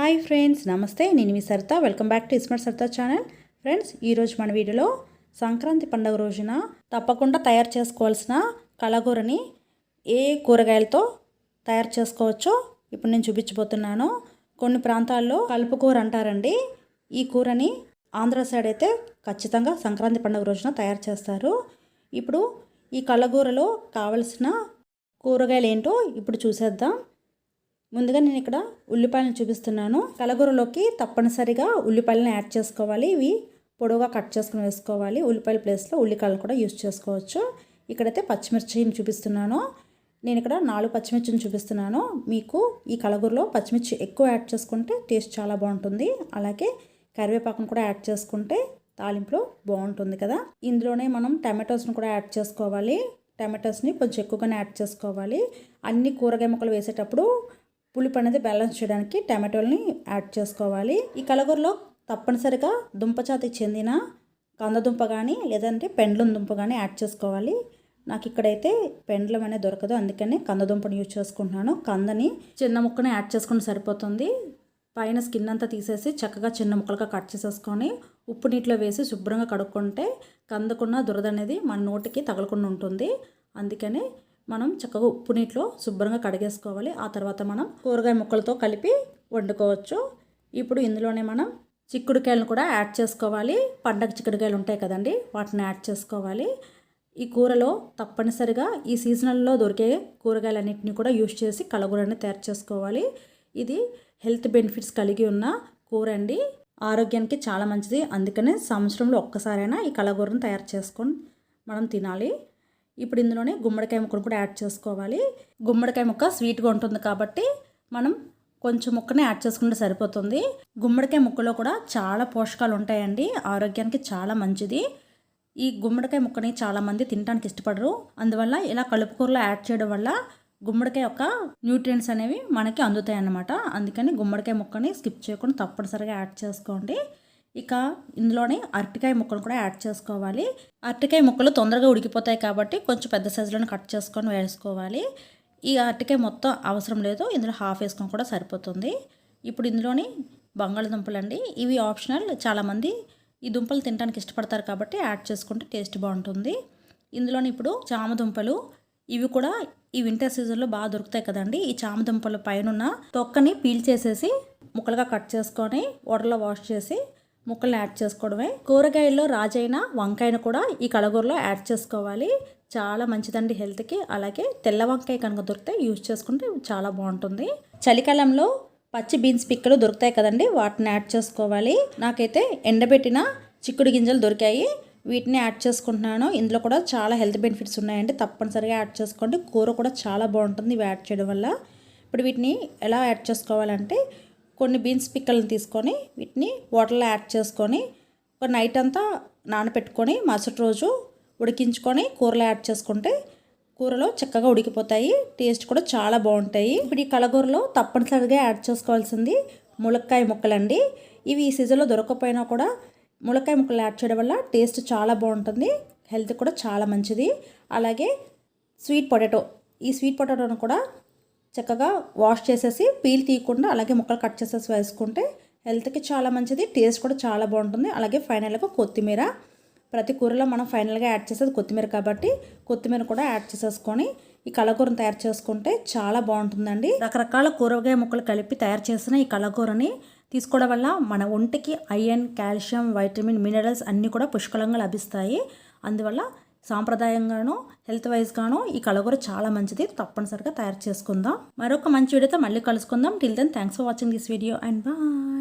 Hi friends నమస్తే. నేను మీ Saritha. Welcome back to ismart Saritha channel. Friends ఈరోజు మన వీడియోలో సంక్రాంతి పండుగ రోజున తప్పకుండా తయారు చేసుకోవాల్సిన కలగూరని ఏ కూరగాయలతో తయారు చేసుకోవచ్చో ఇప్పుడు నేను చూపించబోతున్నాను. కొన్ని ప్రాంతాల్లో కలుపు కూర అంటారండి. ఈ కూరని ఆంధ్ర సైడ్ అయితే ఖచ్చితంగా సంక్రాంతి పండుగ రోజున తయారు చేస్తారు. ఇప్పుడు ఈ కలగూరలో కావలసిన కూరగాయలు ఏంటో ఇప్పుడు చూసేద్దాం. ముందుగా నేను ఇక్కడ ఉల్లిపాయలను చూపిస్తున్నాను. కలగూరలోకి తప్పనిసరిగా ఉల్లిపాయలను యాడ్ చేసుకోవాలి. ఇవి పొడవుగా కట్ చేసుకుని వేసుకోవాలి. ఉల్లిపాయల ప్లేస్లో ఉల్లికాయలు కూడా యూజ్ చేసుకోవచ్చు. ఇక్కడైతే పచ్చిమిర్చిని చూపిస్తున్నాను. నేను ఇక్కడ నాలుగు పచ్చిమిర్చిని చూపిస్తున్నాను. మీకు ఈ కలగూరలో పచ్చిమిర్చి ఎక్కువ యాడ్ చేసుకుంటే టేస్ట్ చాలా బాగుంటుంది. అలాగే కరివేపాకును కూడా యాడ్ చేసుకుంటే తాలింపులో బాగుంటుంది కదా. ఇందులోనే మనం టమాటోస్ని కూడా యాడ్ చేసుకోవాలి. టమాటోస్ని కొంచెం ఎక్కువగానే యాడ్ చేసుకోవాలి. అన్ని కూరగాయ ముక్కలు వేసేటప్పుడు పులుపు అనేది బ్యాలెన్స్ చేయడానికి టమాటోల్ని యాడ్ చేసుకోవాలి. ఈ కలగూరలో తప్పనిసరిగా దుంపచాతికి చెందిన కందదుంప కానీ లేదంటే పెండ్లం దుంప కానీ యాడ్ చేసుకోవాలి. నాకు ఇక్కడైతే పెండ్లం అనేది దొరకదు అందుకనే కందదుంపని యూజ్ చేసుకుంటున్నాను. కందని చిన్న ముక్కని యాడ్ చేసుకుంటే సరిపోతుంది. పైన స్కిన్ అంతా తీసేసి చక్కగా చిన్న ముక్కలుగా కట్ చేసేసుకొని ఉప్పు నీటిలో వేసి శుభ్రంగా కడుక్కుంటే కందకున్న దురద అనేది మన నోటికి తగలకుండా ఉంటుంది. అందుకని మనం చక్కగా ఉప్పు నీటిలో శుభ్రంగా కడిగేసుకోవాలి. ఆ తర్వాత మనం కూరగాయ ముక్కలతో కలిపి వండుకోవచ్చు. ఇప్పుడు ఇందులోనే మనం చిక్కుడుకాయలను కూడా యాడ్ చేసుకోవాలి. పండగ చిక్కుడుకాయలు ఉంటాయి కదండి వాటిని యాడ్ చేసుకోవాలి. ఈ కూరలో తప్పనిసరిగా ఈ సీజనల్లో దొరికే కూరగాయలన్నింటినీ కూడా యూజ్ చేసి కలగూరని తయారు చేసుకోవాలి. ఇది హెల్త్ బెనిఫిట్స్ కలిగి ఉన్న కూర అండి. ఆరోగ్యానికి చాలా మంచిది. అందుకనే సంవత్సరంలో ఒక్కసారైనా ఈ కలగూరను తయారు చేసుకొని మనం తినాలి. ఇప్పుడు ఇందులోనే గుమ్మడికాయ ముక్కను కూడా యాడ్ చేసుకోవాలి. గుమ్మడికాయ ముక్క స్వీట్గా ఉంటుంది కాబట్టి మనం కొంచెం ముక్కనే యాడ్ చేసుకుంటే సరిపోతుంది. గుమ్మడికాయ ముక్కలో కూడా చాలా పోషకాలు ఉంటాయండి. ఆరోగ్యానికి చాలా మంచిది. ఈ గుమ్మడికాయ ముక్కని చాలామంది తినడానికి ఇష్టపడరు. అందువల్ల ఇలా కలుపుకూరలో యాడ్ చేయడం వల్ల గుమ్మడికాయ యొక్క న్యూట్రియంట్స్ అనేవి మనకి అందుతాయి అన్నమాట అందుకని గుమ్మడికాయ ముక్కని స్కిప్ చేయకుండా తప్పనిసరిగా యాడ్ చేసుకోండి. ఇక ఇందులోనే అరటికాయ ముక్కలు కూడా యాడ్ చేసుకోవాలి. అరటికాయ ముక్కలు తొందరగా ఉడికిపోతాయి కాబట్టి కొంచెం పెద్ద సైజులోనే కట్ చేసుకొని వేసుకోవాలి. ఈ అరటికాయ మొత్తం అవసరం లేదు ఇందులో హాఫ్ వేసుకొని కూడా సరిపోతుంది. ఇప్పుడు ఇందులోని బంగాళదుంపలు అండి. ఇవి ఆప్షనల్. చాలామంది ఈ దుంపలు తినడానికి ఇష్టపడతారు కాబట్టి యాడ్ చేసుకుంటే టేస్ట్ బాగుంటుంది. ఇందులోని ఇప్పుడు చామదుంపలు ఇవి కూడా ఈ వింటర్ సీజన్లో బాగా దొరుకుతాయి కదండి. ఈ చామదుంపల పైన తొక్కని పీల్ చేసేసి ముక్కలుగా కట్ చేసుకొని వాటర్లో వాష్ చేసి ముక్కలు యాడ్ చేసుకోవడమే. కూరగాయల్లో రాజైన వంకాయను కూడా ఈ కలగూరలో యాడ్ చేసుకోవాలి. చాలా మంచిదండి హెల్త్కి. అలాగే తెల్ల వంకాయ కనుక దొరికితే యూజ్ చేసుకుంటే చాలా బాగుంటుంది. చలికాలంలో పచ్చి బీన్స్ పిక్కలు దొరుకుతాయి కదండి వాటిని యాడ్ చేసుకోవాలి. నాకైతే ఎండబెట్టిన చిక్కుడు గింజలు దొరికాయి. వీటిని యాడ్ చేసుకుంటున్నాను. ఇందులో కూడా చాలా హెల్త్ బెనిఫిట్స్ ఉన్నాయండి. తప్పనిసరిగా యాడ్ చేసుకోండి. కూర కూడా చాలా బాగుంటుంది ఇవి యాడ్ చేయడం వల్ల. ఇప్పుడు వీటిని ఎలా యాడ్ చేసుకోవాలంటే కొన్ని బీన్స్ పిక్కలను తీసుకొని వీటిని వాటర్లో యాడ్ చేసుకొని ఒక నైట్ అంతా నానబెట్టుకొని మరుసటి రోజు ఉడికించుకొని కూరలో యాడ్ చేసుకుంటే కూరలో చక్కగా ఉడికిపోతాయి. టేస్ట్ కూడా చాలా బాగుంటాయి. ఇప్పుడు ఈ కలగూరలో తప్పనిసరిగా యాడ్ చేసుకోవాల్సింది ములక్కాయ ముక్కలండి. ఇవి ఈ సీజన్లో దొరకకపోయినా కూడా ములక్కాయ ముక్కలు యాడ్ చేయడం వల్ల టేస్ట్ చాలా బాగుంటుంది. హెల్త్ కూడా చాలా మంచిది. అలాగే స్వీట్ పొటాటో ఈ స్వీట్ పొటాటోను కూడా చక్కగా వాష్ చేసేసి పీల్ తీయకుండా అలాగే ముక్కలు కట్ చేసేసి వేసుకుంటే హెల్త్కి చాలా మంచిది టేస్ట్ కూడా చాలా బాగుంటుంది. అలాగే ఫైనల్గా కొత్తిమీర. ప్రతి కూరలో మనం ఫైనల్గా యాడ్ చేసేది కొత్తిమీర కాబట్టి కొత్తిమీర కూడా యాడ్ చేసేసుకొని ఈ కలగూరను తయారు చేసుకుంటే చాలా బాగుంటుందండి. రకరకాల కూరగాయ ముక్కలు కలిపి తయారు చేసిన ఈ కలగూరని తీసుకోవడం వల్ల మన ఒంటికి ఐరన్ కాల్షియం వైటమిన్ మినరల్స్ అన్నీ కూడా పుష్కలంగా లభిస్తాయి. అందువల్ల సాంప్రదాయంగాను హెల్త్ వైజ్గాను ఈ కలగూర చాలా మంచిది. తప్పనిసరిగా తయారు చేసుకుందాం. మరొక మంచి వీడియోతో మళ్ళీ కలుసుకుందాం. Till then thanks for watching this video and bye